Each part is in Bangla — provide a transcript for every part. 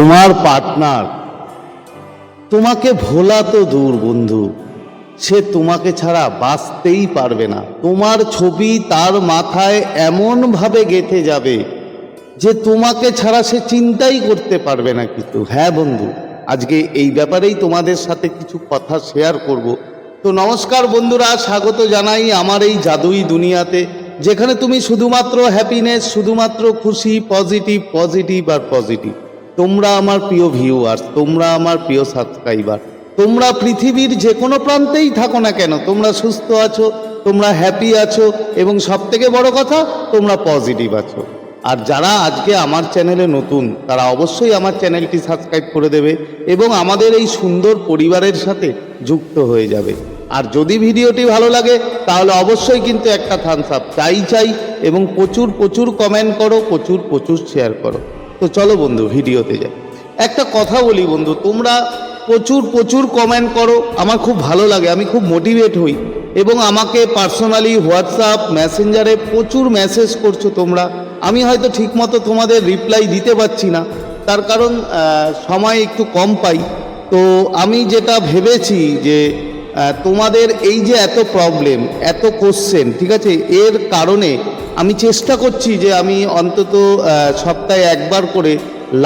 তোমার পার্টনার, তোমাকে ভোলা তো দূর বন্ধু, সে তোমাকে ছাড়া বাঁচতেই পারবে না। তোমার ছবি তার মাথায় এমনভাবে গেঁথে যাবে যে তোমাকে ছাড়া সে চিন্তাই করতে পারবে না কিন্তু। হ্যাঁ বন্ধু, আজকে এই ব্যাপারেই তোমাদের সাথে কিছু কথা শেয়ার করব। তো নমস্কার বন্ধুরা, স্বাগত জানাই আমার এই জাদুই দুনিয়াতে, যেখানে তুমি শুধুমাত্র হ্যাপিনেস শুধুমাত্র খুশি পজিটিভ পজিটিভ আর পজিটিভ তোমরা আমার প্রিয় ভিউয়ার্স তোমরা আমার প্রিয় সাবস্ক্রাইবার তোমরা পৃথিবীর যে কোনো প্রান্তেই থাকো না কেন, তোমরা সুস্থ আছো, তোমরা হ্যাপি আছো, এবং সব থেকে বড় কথা, তোমরা পজিটিভ আছো। আর যারা আজকে আমার চ্যানেলে নতুন, তারা অবশ্যই আমার চ্যানেলটি সাবস্ক্রাইব করে দেবে, এবং আমাদের এই সুন্দর পরিবারের সাথে যুক্ত হয়ে যাবে। আর যদি ভিডিওটি ভালো লাগে, তাহলে অবশ্যই কিন্তু একটা থামস আপ চাই চাই, এবং প্রচুর প্রচুর কমেন্ট করো, প্রচুর প্রচুর শেয়ার করো। তো চলো বন্ধু, ভিডিওতে যাই। একটা কথা বলি বন্ধু, তোমরা প্রচুর প্রচুর কমেন্ট করো, আমার খুব ভালো লাগে, আমি খুব মোটিভেট হই। এবং আমাকে পার্সোনালি হোয়াটসঅ্যাপ মেসেঞ্জারে প্রচুর মেসেজ করছ তোমরা। আমি হয়তো ঠিকমতো তোমাদের রিপ্লাই দিতে পারছি না, তার কারণ সময় একটু কম পাই। তো আমি যেটা ভেবেছি যে তোমাদের এই যে এত প্রবলেম এত কোশ্চেন ঠিক আছে? এর কারণে আমি চেষ্টা করছি যে আমি অন্তত সপ্তাহে একবার করে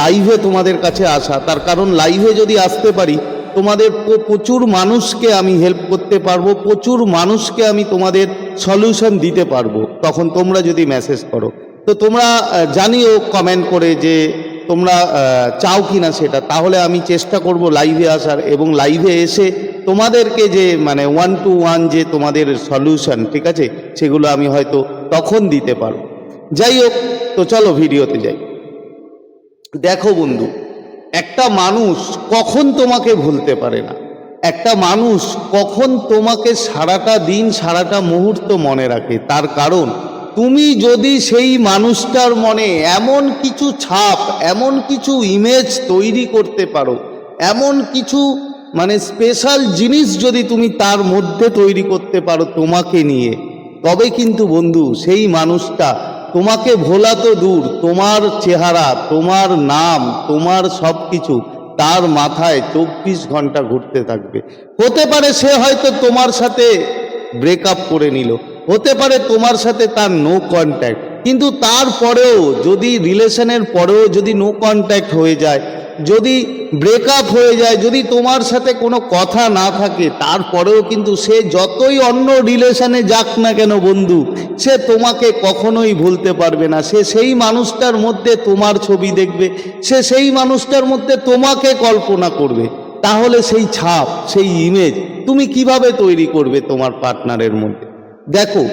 লাইভে তোমাদের কাছে আসা। তার কারণ লাইভে যদি আসতে পারি, তোমাদের প্রচুর মানুষকে আমি হেল্প করতে পারব, প্রচুর মানুষকে আমি তোমাদের সলিউশন দিতে পারব। তখন তোমরা যদি মেসেজ করো। তো তোমরা জানিও কমেন্ট করে যে তোমরা চাও কি না সেটা। তাহলে আমি চেষ্টা করব লাইভে আসার এবং লাইভে এসে তোমাদেরকে যে মানে ওয়ান টু ওয়ান যে তোমাদের সলিউশন ঠিক আছে? সেগুলো আমি হয়তো তখন দিতে পারব। যাই হোক, তো চলো ভিডিওতে যাই। দেখো বন্ধু, একটা মানুষ কখন তোমাকে ভুলতে পারে না? একটা মানুষ কখন তোমাকে সারাটা দিন, সারাটা মুহূর্ত মনে রাখে? তার কারণ, তুমি যদি সেই মানুষটার মনে এমন কিছু ছাপ, এমন কিছু ইমেজ তৈরি করতে পারো, এমন কিছু মানে স্পেশাল জিনিস যদি তুমি তার মধ্যে তৈরি করতে পারো তোমাকে নিয়ে, তবে কিন্তু বন্ধু সেই মানুষটা তোমাকে ভোলা তো দূর, তোমার চেহারা, তোমার নাম, তোমার সব কিছু তার মাথায় চব্বিশ ঘণ্টা ঘুরতে থাকবে। হতে পারে সে হয়তো তোমার সাথে ব্রেকআপ করে নিল, হতে পারে তোমার সাথে তার নো কন্ট্যাক্ট কিন্তু তারপরেও যদি রিলেশনের পরেও যদি নো কন্ট্যাক্ট হয়ে যায় যদি ব্রেকআপ হয়ে যায়, যদি তোমার সাথে কোনো কথা না থাকে, তারপরেও কিন্তু সে যতই অন্য রিলেশনে যাক না কেন বন্ধু, সে তোমাকে কখনোই ভুলতে পারবে না। সে সেই মানুষটার মধ্যে তোমার ছবি দেখবে, সে সেই মানুষটার মধ্যে তোমাকে কল্পনা করবে। তাহলে সেই ছাপ, সেই ইমেজ তুমি কীভাবে তৈরি করবে তোমার পার্টনারের মধ্যে? দেখো,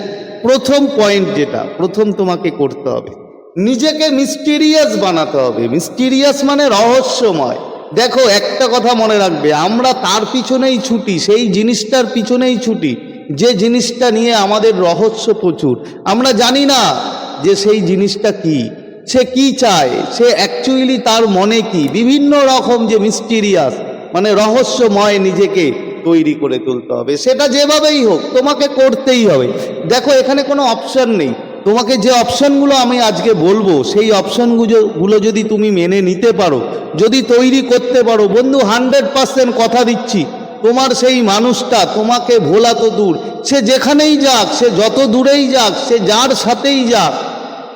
প্রথম পয়েন্ট যেটা, প্রথম তোমাকে করতে হবে। নিজেকে মিস্টিরিয়াস বানাতে হবে। মিস্টিরিয়াস মানে রহস্যময়। দেখো, একটা কথা মনে রাখবে, আমরা তার পিছনেই ছুটি, সেই জিনিসটার পিছনেই ছুটি, যে জিনিসটা নিয়ে আমাদের রহস্য প্রচুর। আমরা জানি না যে সেই জিনিসটা কি, সে কি চায়, সে অ্যাকচুয়ালি তার মনে কি, বিভিন্ন রকম যে মিস্টিরিয়াস মানে রহস্যময় নিজেকে তৈরি করে তুলতে হবে। সেটা যেভাবেই হোক, তোমাকে করতেই হবে। দেখো, এখানে কোনো অপশন নেই। তোমাকে যে অপশনগুলো আমি আজকে বলব, সেই অপশনগুলো যদি তুমি মেনে নিতে পারো, যদি তৈরি করতে পারো, বন্ধু, হান্ড্রেড পার্সেন্ট কথা দিচ্ছি, তোমার সেই মানুষটা তোমাকে ভোলা তো দূর। সে যেখানেই যাক, সে যত দূরেই যাক, সে যার সাথেই যাক,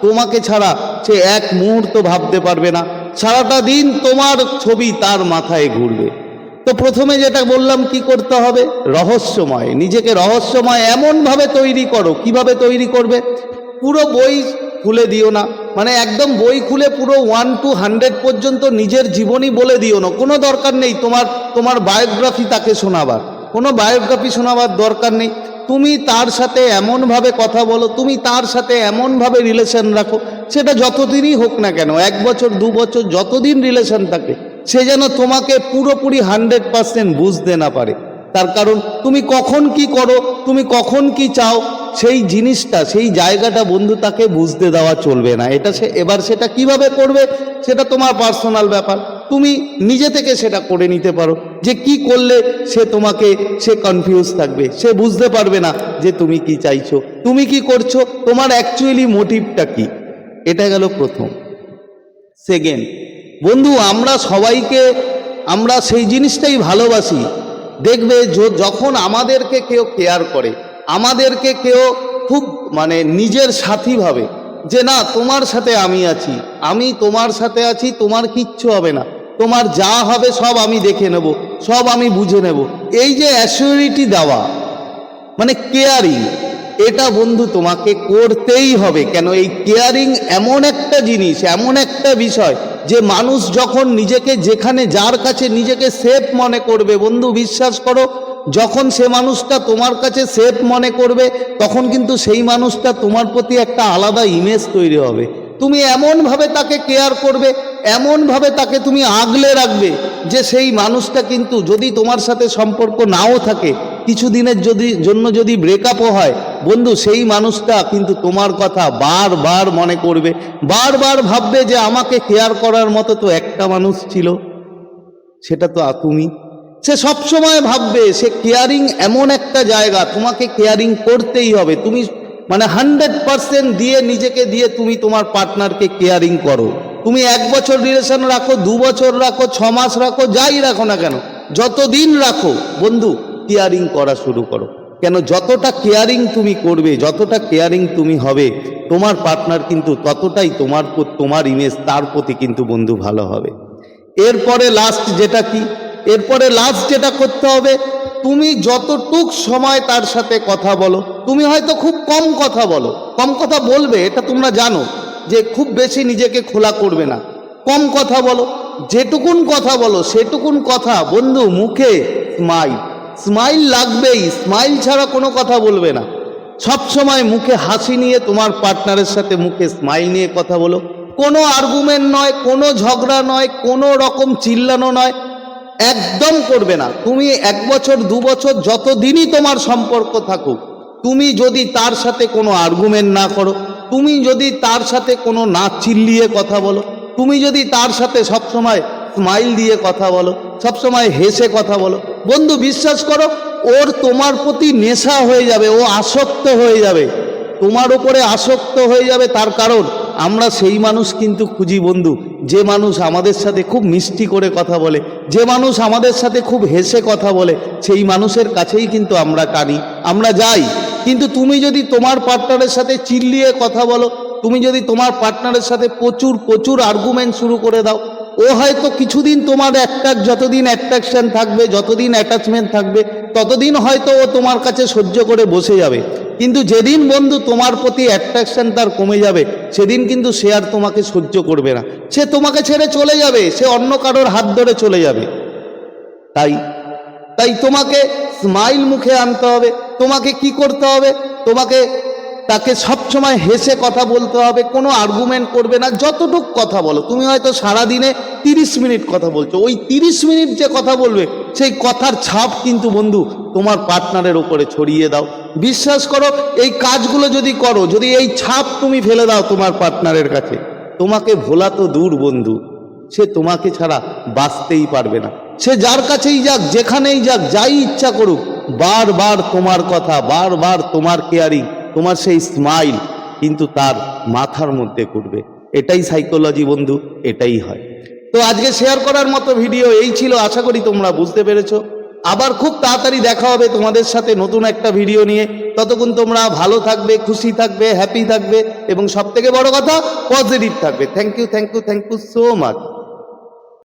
তোমাকে ছাড়া সে এক মুহূর্ত ভাবতে পারবে না। সারাটা দিন তোমার ছবি তার মাথায় ঘুরবে। তো প্রথমে যেটা বললাম, কি করতে হবে? রহস্যময়। নিজেকে রহস্যময় এমনভাবে তৈরি করো। কীভাবে তৈরি করবে? পুরো বই খুলে দিও না। মানে একদম বই খুলে পুরো ওয়ান টু হান্ড্রেড পর্যন্ত নিজের জীবনী বলে দিও না। কোনো দরকার নেই তোমার তোমার বায়োগ্রাফি তাকে শোনাবার। কোনো বায়োগ্রাফি শোনাবার দরকার নেই। তুমি তার সাথে এমনভাবে কথা বলো, তুমি তার সাথে এমনভাবে রিলেশন রাখো, সেটা যতদিনই হোক না কেন, এক বছর, দু বছর, যতদিন রিলেশন থাকে, সে যেন তোমাকে পুরোপুরি হান্ড্রেড পার্সেন্ট বুঝতে না পারে। তার কারণ, তুমি কখন কি করো, তুমি কখন কি চাও সেই জিনিসটা, সেই জায়গাটা বন্ধু তাকে বুঝতে দেওয়া চলবে না। এটা সে, এবার সেটা কীভাবে করবে, সেটা তোমার পার্সোনাল ব্যাপার। তুমি নিজে থেকে সেটা করে নিতে পারো। যে কি করলে সে তোমাকে, সে কনফিউজ থাকবে। সে বুঝতে পারবে না যে তুমি কি চাইছো। তুমি কি করছ? তোমার অ্যাকচুয়ালি মোটিভটা কি? এটা গেল প্রথম। সেকেন্ড বন্ধু, আমরা সবাইকে, আমরা সেই জিনিসটাই ভালোবাসি। দেখবে যখন আমাদেরকে কেউ কেয়ার করে আমাদেরকে কেউ খুব মানে নিজের সাথী ভাবে যে, না, তোমার সাথে আমি আছি, আমি তোমার সাথে আছি, তোমার কিচ্ছু হবে না। তোমার যা হবে সব আমি দেখে নেব, সব আমি বুঝে নেব। এই যে অ্যাসিউরিটি দেওয়া মানে কেয়ারিং, এটা বন্ধু তোমাকে করতেই হবে। কেন? এই কেয়ারিং এমন একটা জিনিস, এমন একটা বিষয় যে, মানুষ যখন নিজেকে যেখানে, যার কাছে নিজেকে সেফ মনে করবে, বন্ধু, বিশ্বাস করো যখন সে মানুষটা তোমার কাছে সেফ মনে করবে, তখন কিন্তু সেই মানুষটা তোমার প্রতি একটা আলাদা ইমেজ তৈরি হবে। তুমি এমনভাবে তাকে কেয়ার করবে, এমনভাবে তাকে তুমি আগলে রাখবে যে সেই মানুষটা কিন্তু যদি তোমার সাথে সম্পর্ক নাও থাকে, কিছুদিনের যদি, জন্য যদি ব্রেকআপও হয়, বন্ধু সেই মানুষটা কিন্তু তোমার কথা বারবার মনে করবে, বারবার ভাববে যে আমাকে কেয়ার করার মতো তো একটা মানুষ ছিল। সেটা তো তুমি। সে সবসময় ভাববে, সে কেয়ারিং এমন একটা জায়গা, তোমাকে কেয়ারিং করতেই হবে। তুমি মানে হান্ড্রেড পারসেন্ট দিয়ে নিজেকে দিয়ে তুমি তোমার পার্টনারকে কেয়ারিং করো। তুমি এক বছর রিলেশন রাখো, দু বছর রাখো, ছ মাস রাখো, যাই রাখো না কেন, যতদিন রাখো, বন্ধু কেয়ারিং করা শুরু করো। কেন যতটা কেয়ারিং তুমি করবে, যতটা কেয়ারিং তুমি হবে, তোমার পার্টনার কিন্তু ততটাই তোমার তোমার ইমেজ তার প্রতি কিন্তু বন্ধু ভালো হবে। এরপরে লাস্ট যেটা কি? এরপরে লাস্ট যেটা করতে হবে, তুমি যতটুক সময় তার সাথে কথা বলো, তুমি হয়তো খুব কম কথা বলো। কম কথা বলবে, এটা তোমরা জানো যে খুব বেশি নিজেকে খোলা করবে না। কম কথা বলো, যেটুকুন কথা বলো, সেটুকুন কথা, বন্ধু, মুখে স্মাইল স্মাইল লাগবেই স্মাইল ছাড়া কোনো কথা বলবে না। সব সময় মুখে হাসি নিয়ে তোমার পার্টনারের সাথে মুখে স্মাইল নিয়ে কথা বলো। কোনো আর্গুমেন্ট নয়, কোনো ঝগড়া নয়, কোনো রকম চিল্লানো নয়। একদম করবে না। তুমি এক বছর, দু বছর যতদিনই তোমার সম্পর্ক থাকুক, তুমি যদি তার সাথে কোনো আর্গুমেন্ট না করো, তুমি যদি তার সাথে কোনো না চিল্লিয়ে কথা বলো, তুমি যদি তার সাথে সবসময় স্মাইল দিয়ে কথা বলো, সবসময় হেসে কথা বলো, বন্ধু বিশ্বাস করো, ওর তোমার প্রতি নেশা হয়ে যাবে, ও আসক্ত হয়ে যাবে। তোমার উপরে আসক্ত হয়ে যাবে তার কারণ আমরা সেই মানুষ কিন্তু খুঁজি বন্ধু। যে মানুষ আমাদের সাথে খুব মিষ্টি করে কথা বলে, যে মানুষ আমাদের সাথে খুব হেসে কথা বলে, সেই মানুষের কাছেই কিন্তু আমরা টানি, আমরা যাই। কিন্তু তুমি যদি তোমার পার্টনারের সাথে চিল্লিয়ে কথা বলো, তুমি যদি তোমার পার্টনারের সাথে প্রচুর প্রচুর আর্গুমেন্ট শুরু করে দাও, ও হয়তো কিছুদিন তোমার একটা, যতদিন অ্যাট্রাকশন থাকবে, যতদিন অ্যাটাচমেন্ট থাকবে, ততদিন হয়তো ও তোমার কাছে সহ্য করে বসে যাবে। কিন্তু যেদিন বন্ধু তোমার প্রতি অ্যাট্রাকশন তার কমে যাবে, সেদিন কিন্তু সে আর তোমাকে সহ্য করবে না। সে তোমাকে ছেড়ে চলে যাবে, সে অন্য কারোর হাত ধরে চলে যাবে। তাই তাই তোমাকে স্মাইল মুখে আনতে হবে, তোমাকে কি করতে হবে? তোমাকে, তাকে সবসময় হেসে কথা বলতে হবে, কোনো আর্গুমেন্ট করবে না, যতটুক কথা বলো। তুমি হয়তো সারাদিনে তিরিশ মিনিট কথা বলছো, ওই তিরিশ মিনিট যে কথা বলবে সেই কথার ছাপ কিন্তু বন্ধু তোমার পার্টনারের ওপরে ছড়িয়ে দাও। বিশ্বাস করো, এই কাজগুলো যদি করো, যদি এই ছাপ তুমি ফেলে দাও তোমার পার্টনারের কাছে, তোমাকে ভোলা তো দূর বন্ধু, সে তোমাকে ছাড়া বাঁচতেই পারবে না। সে যার কাছেই যাক, যেখানেই যাক, যাই ইচ্ছা করুক, বারবার তোমার কথা, বারবার তোমার কেয়ারিং তোমার সেই স্মাইল কিন্তু তার মাথার মধ্যে ঘুরবে। এটাই সাইকোলজি বন্ধু, এটাই হয়। তো আজকে শেয়ার করার মতো ভিডিও এই ছিল, আশা করি তোমরা বুঝতে পেরেছ। আবার খুব তাড়াতাড়ি দেখা হবে তোমাদের সাথে নতুন একটা ভিডিও নিয়ে। ততক্ষণ তোমরা ভালো থাকবে, খুশি থাকবে হ্যাপি থাকবে এবং সব থেকে বড় কথা পজিটিভ থাকবে। Thank you thank you thank you so much